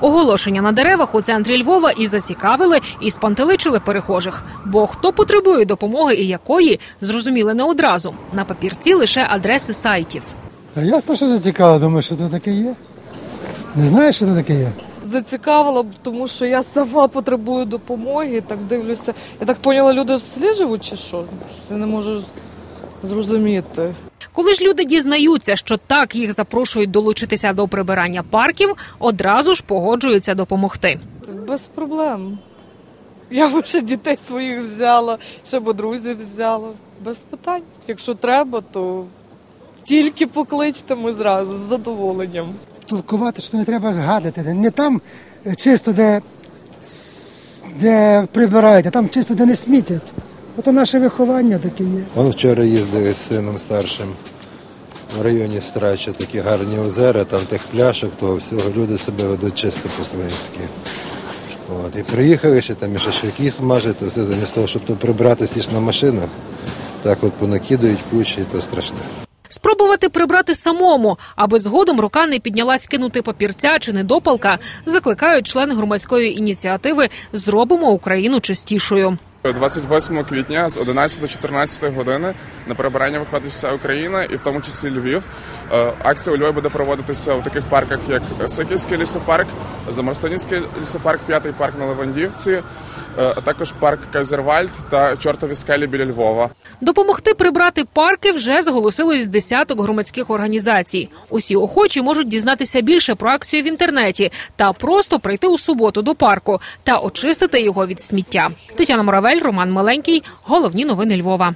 Оголошення на деревах у центрі Львова і зацікавили, і спантеличили перехожих. Бо хто потребує допомоги і якої, зрозуміли не одразу. На папірці лише адреси сайтів. Ясно, що зацікавило, думаю, що це таке є. Не знаєш, що це таке є? Зацікавила, б, тому що я сама потребую допомоги. Так дивлюся. Я так поняла, люди в селі живуть чи що? Я не можу зрозуміти. Коли ж люди дізнаються, що так їх запрошують долучитися до прибирання парків, одразу ж погоджуються допомогти. Без проблем. Я б ще дітей своїх взяла, ще б друзів взяла. Без питань. Якщо треба, то тільки покличте ми зразу з задоволенням. Толкувати, що не треба гадати. Не там е, чисто, де, де прибирають, там чисто, де не смітять. Ото наше виховання таке є. Он вчора їздив з сином старшим районі Страча, такі гарні озера, там тих пляшок, того всього люди себе ведуть чисто по-свинськи. От. І приїхали ще там і шашлики смажать, то все замість того, щоб то прибрати всі ж на машинах, так от понакидають кучі, то страшне. Спробувати прибрати самому, аби згодом рука не піднялась кинути папірця чи недопалка, закликають члени громадської ініціативи Зробимо Україну чистішою. 28 квітня з 11 до 14 години на перебирання виходить вся Україна, і в тому числі Львів. Е, Акція у Львові буде проводитися у таких парках, як Сиківський лісопарк, Замарстанівський лісопарк, п'ятий парк на Левандівці, а також парк Кайзервальд та Чортові скелі біля Львова. Допомогти прибрати парки вже зголосилось десяток громадських організацій. Усі охочі можуть дізнатися більше про акцію в інтернеті та просто прийти у суботу до парку та очистити його від сміття. Тетяна Моравель, Роман Маленький. Головні новини Львова.